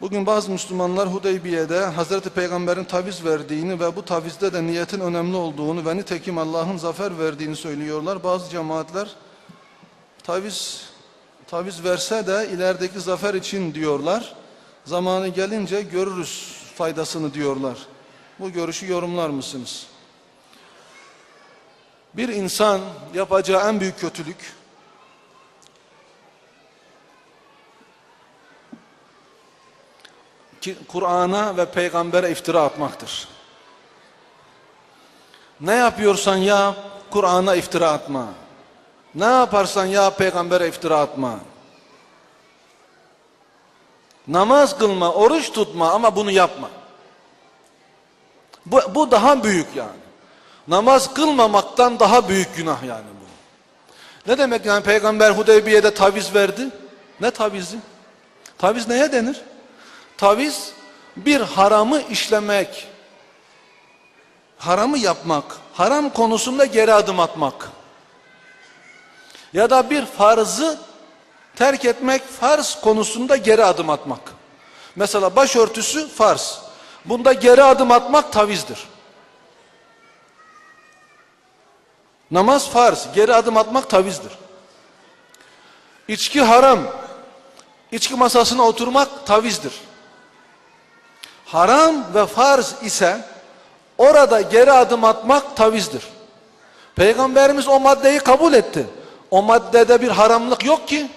Bugün bazı Müslümanlar Hudeybiye'de Hazreti Peygamber'in taviz verdiğini ve bu tavizde de niyetin önemli olduğunu ve nitekim Allah'ın zafer verdiğini söylüyorlar. Bazı cemaatler taviz, taviz verse de ilerideki zafer için diyorlar. Zamanı gelince görürüz faydasını diyorlar. Bu görüşü yorumlar mısınız? Bir insan yapacağı en büyük kötülük Kur'an'a ve peygambere iftira atmaktır. Ne yapıyorsan ya Kur'an'a iftira atma. Ne yaparsan ya peygambere iftira atma. Namaz kılma, oruç tutma ama bunu yapma. Bu, bu daha büyük yani. Namaz kılmamaktan daha büyük günah yani bu. Ne demek yani peygamber Hudeybiye'de taviz verdi? Ne tavizi? Taviz neye denir? Taviz bir haramı işlemek, haramı yapmak, haram konusunda geri adım atmak ya da bir farzı terk etmek, farz konusunda geri adım atmak. Mesela başörtüsü farz. Bunda geri adım atmak tavizdir. Namaz farz, geri adım atmak tavizdir. İçki haram, içki masasına oturmak tavizdir. Haram ve farz ise orada geri adım atmak tavizdir. Peygamberimiz o maddeyi kabul etti. O maddede bir haramlık yok ki.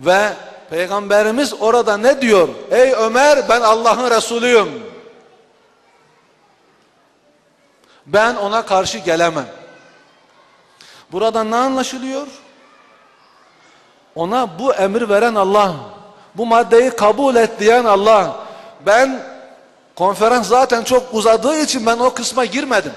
Ve Peygamberimiz orada ne diyor? Ey Ömer ben Allah'ın Resulüyüm. Ben ona karşı gelemem. Burada ne anlaşılıyor? Ona bu emir veren Allah, bu maddeyi kabul et diyen Allah. Ben konferans zaten çok uzadığı için ben o kısma girmedim.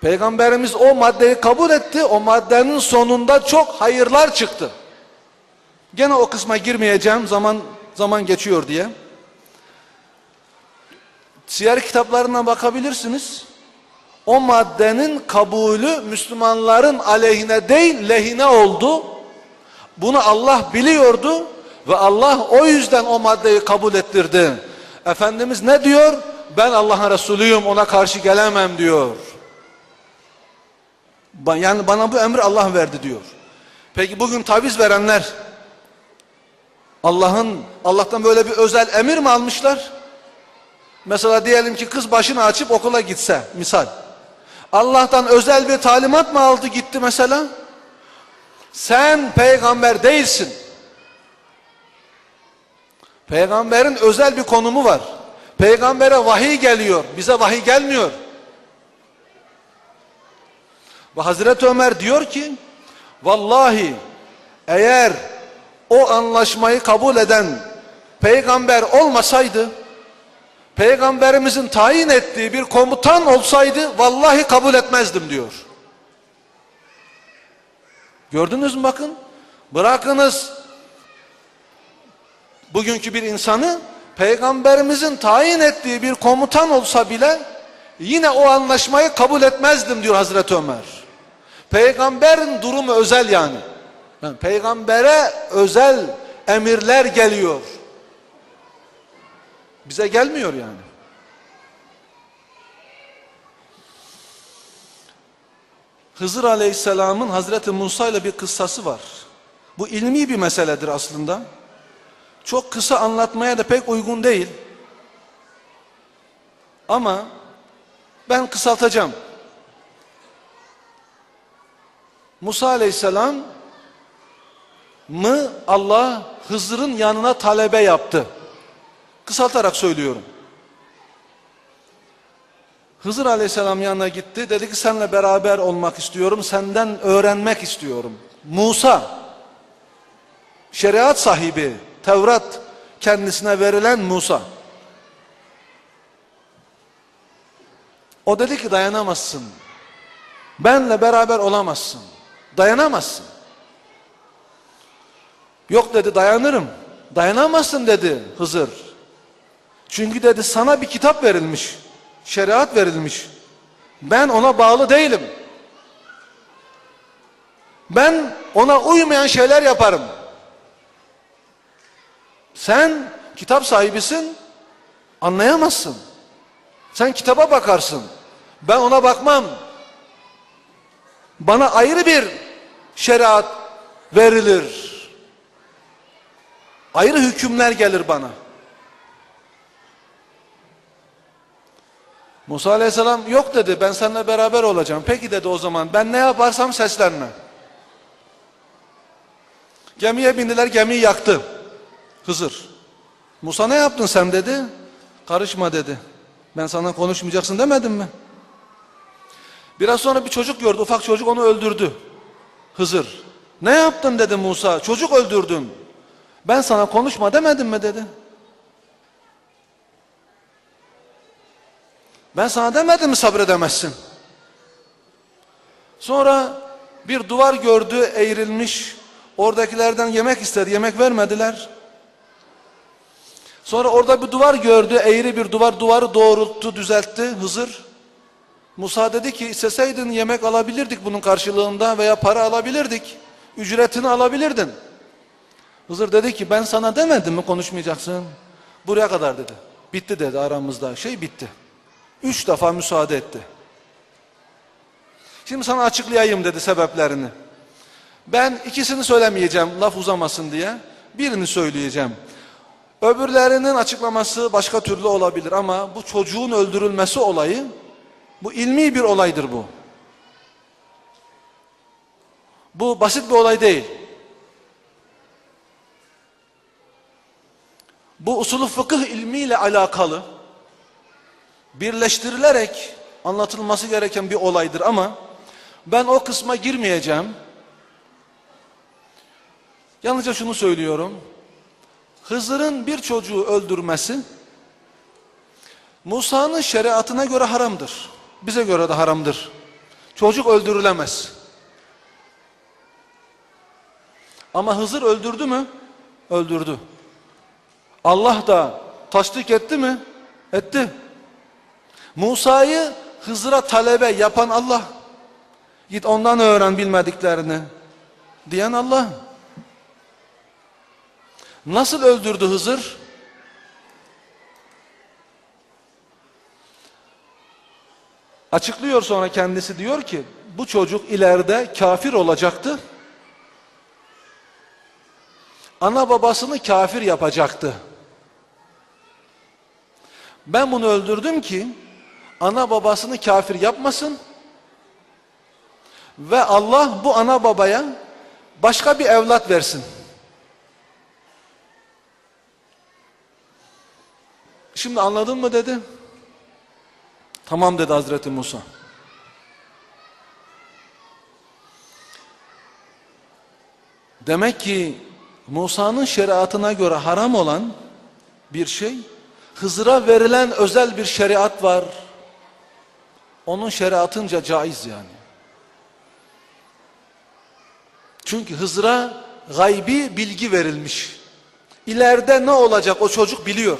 Peygamberimiz o maddeyi kabul etti. O maddenin sonunda çok hayırlar çıktı. Gene o kısma girmeyeceğim zaman zaman geçiyor diye. Siyer kitaplarına bakabilirsiniz. O maddenin kabulü Müslümanların aleyhine değil lehine oldu. Bunu Allah biliyordu ve Allah o yüzden o maddeyi kabul ettirdi. Efendimiz ne diyor? Ben Allah'ın Resulüyüm ona karşı gelemem diyor. Yani bana bu emri Allah verdi diyor. Peki bugün taviz verenler Allah'ın Allah'tan böyle bir özel emir mi almışlar? Mesela diyelim ki kız başını açıp okula gitse misal. Allah'tan özel bir talimat mı aldı gitti mesela? Sen peygamber değilsin. Peygamberin özel bir konumu var. Peygambere vahiy geliyor. Bize vahiy gelmiyor. Ve Hazreti Ömer diyor ki vallahi eğer o anlaşmayı kabul eden peygamber olmasaydı peygamberimizin tayin ettiği bir komutan olsaydı vallahi kabul etmezdim diyor. Gördünüz mü bakın? Bırakınız bugünkü bir insanı peygamberimizin tayin ettiği bir komutan olsa bile yine o anlaşmayı kabul etmezdim diyor Hazreti Ömer. Peygamberin durumu özel yani. yani peygambere özel emirler geliyor. Bize gelmiyor yani. Hızır Aleyhisselam'ın Hazreti Musa ile bir kıssası var. Bu ilmi bir meseledir aslında. Çok kısa anlatmaya da pek uygun değil. Ama ben kısaltacağım. Musa Aleyhisselam mı Allah Hızır'ın yanına talebe yaptı. Kısaltarak söylüyorum. Hızır Aleyhisselam yanına gitti. Dedi ki seninle beraber olmak istiyorum. Senden öğrenmek istiyorum. Musa şeriat sahibi Tevrat kendisine verilen Musa. O dedi ki dayanamazsın. Benle beraber olamazsın. Dayanamazsın. Yok dedi dayanırım. Dayanamazsın dedi Hızır. Çünkü dedi sana bir kitap verilmiş. Şeriat verilmiş. Ben ona bağlı değilim. Ben ona uymayan şeyler yaparım. Sen kitap sahibisin, anlayamazsın. Sen kitaba bakarsın. Ben ona bakmam. Bana ayrı bir şeriat verilir. Ayrı hükümler gelir bana. Musa aleyhisselam yok dedi ben seninle beraber olacağım. Peki dedi o zaman ben ne yaparsam seslenme. Gemiye bindiler gemiyi yaktı. Hızır. Musa ne yaptın sen dedi. Karışma dedi. Ben sana konuşmayacaksın demedim mi? Biraz sonra bir çocuk gördü ufak çocuk onu öldürdü. Hızır. Ne yaptın dedi Musa. Çocuk öldürdün. Ben sana konuşma demedim mi dedi. Ben sana demedim mi sabredemezsin. Sonra bir duvar gördü eğrilmiş. Oradakilerden yemek istedi. Yemek vermediler. Sonra orada bir duvar gördü. Eğri bir duvar. Duvarı doğrulttu, düzeltti Hızır. Musa dedi ki isteseydin yemek alabilirdik bunun karşılığında veya para alabilirdik. Ücretini alabilirdin. Hızır dedi ki ben sana demedim mi konuşmayacaksın. Buraya kadar dedi. Bitti dedi aramızda. Şey bitti. Üç defa müsaade etti. Şimdi sana açıklayayım dedi sebeplerini. Ben ikisini söylemeyeceğim laf uzamasın diye. Birini söyleyeceğim. Öbürlerinin açıklaması başka türlü olabilir ama bu çocuğun öldürülmesi olayı bu ilmi bir olaydır bu. Bu basit bir olay değil. Bu usulü fıkıh ilmiyle alakalı birleştirilerek anlatılması gereken bir olaydır ama ben o kısma girmeyeceğim. Yalnızca şunu söylüyorum. Hızır'ın bir çocuğu öldürmesi Musa'nın şeriatına göre haramdır. Bize göre de haramdır. Çocuk öldürülemez. Ama Hızır öldürdü mü? Öldürdü. Allah da tasdik etti mi? Etti. Musa'yı Hızır'a talebe yapan Allah. Git ondan öğren bilmediklerini. Diyen Allah. Nasıl öldürdü Hızır? Açıklıyor sonra kendisi diyor ki bu çocuk ileride kafir olacaktı. Ana babasını kafir yapacaktı. Ben bunu öldürdüm ki ana babasını kafir yapmasın ve Allah bu ana babaya başka bir evlat versin. Şimdi anladın mı dedi. Tamam dedi Hazreti Musa. Demek ki Musa'nın şeriatına göre haram olan bir şey Hızır'a verilen özel bir şeriat var. Onun şeriatınca caiz yani. Çünkü Hızır'a gaybi bilgi verilmiş. İleride ne olacak o çocuk biliyor.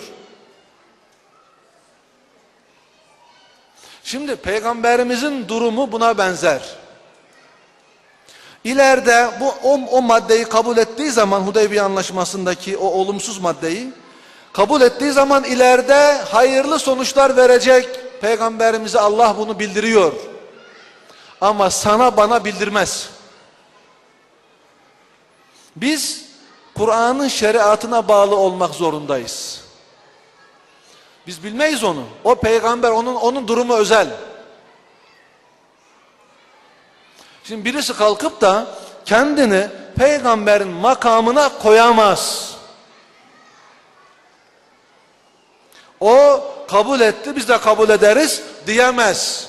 Şimdi peygamberimizin durumu buna benzer. İleride bu o, o maddeyi kabul ettiği zaman Hudeybiye anlaşmasındaki o olumsuz maddeyi kabul ettiği zaman ileride hayırlı sonuçlar verecek peygamberimize Allah bunu bildiriyor. Ama sana bana bildirmez. Biz Kur'an'ın şeriatına bağlı olmak zorundayız. Biz bilmeyiz onu. O peygamber onun onun durumu özel. Şimdi birisi kalkıp da kendini peygamberin makamına koyamaz. O kabul etti biz de kabul ederiz diyemez.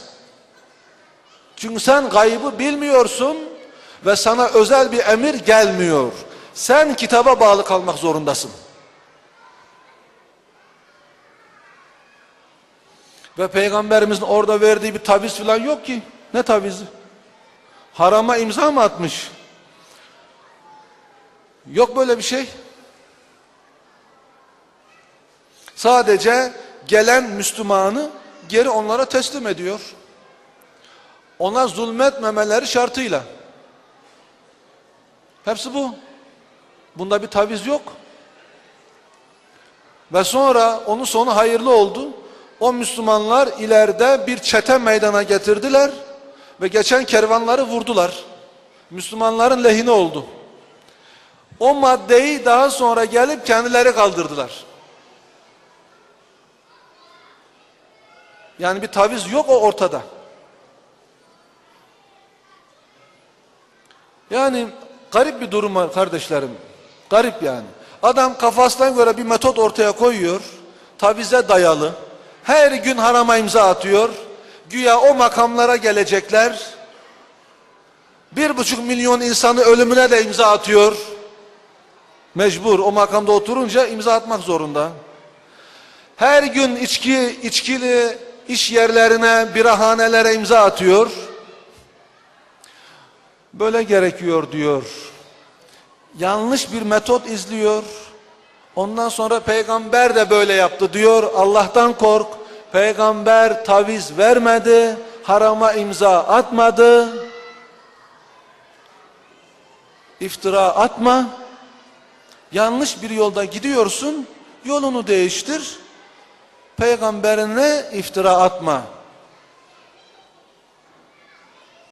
Çünkü sen gaybı bilmiyorsun ve sana özel bir emir gelmiyor. Sen kitaba bağlı kalmak zorundasın. Ve peygamberimizin orada verdiği bir taviz falan yok ki. Ne tavizi? Harama imza mı atmış? Yok böyle bir şey. Sadece gelen Müslümanı geri onlara teslim ediyor. Ona zulmetmemeleri şartıyla. Hepsi bu. Bunda bir taviz yok. Ve sonra onun sonu hayırlı oldu. O Müslümanlar ileride bir çete meydana getirdiler ve geçen kervanları vurdular. Müslümanların lehine oldu. O maddeyi daha sonra gelip kendileri kaldırdılar. Yani bir taviz yok o ortada. Yani garip bir durum var kardeşlerim. Garip yani. Adam kafasına göre bir metot ortaya koyuyor. Tavize dayalı. Her gün harama imza atıyor. Güya o makamlara gelecekler. Bir buçuk milyon insanı ölümüne de imza atıyor. Mecbur o makamda oturunca imza atmak zorunda. Her gün içki, içkili iş yerlerine, birahanelere imza atıyor. Böyle gerekiyor diyor. Yanlış bir metot izliyor. Ondan sonra peygamber de böyle yaptı diyor. Allah'tan kork. Peygamber taviz vermedi. Harama imza atmadı. İftira atma. Yanlış bir yolda gidiyorsun. Yolunu değiştir. Peygamberine iftira atma.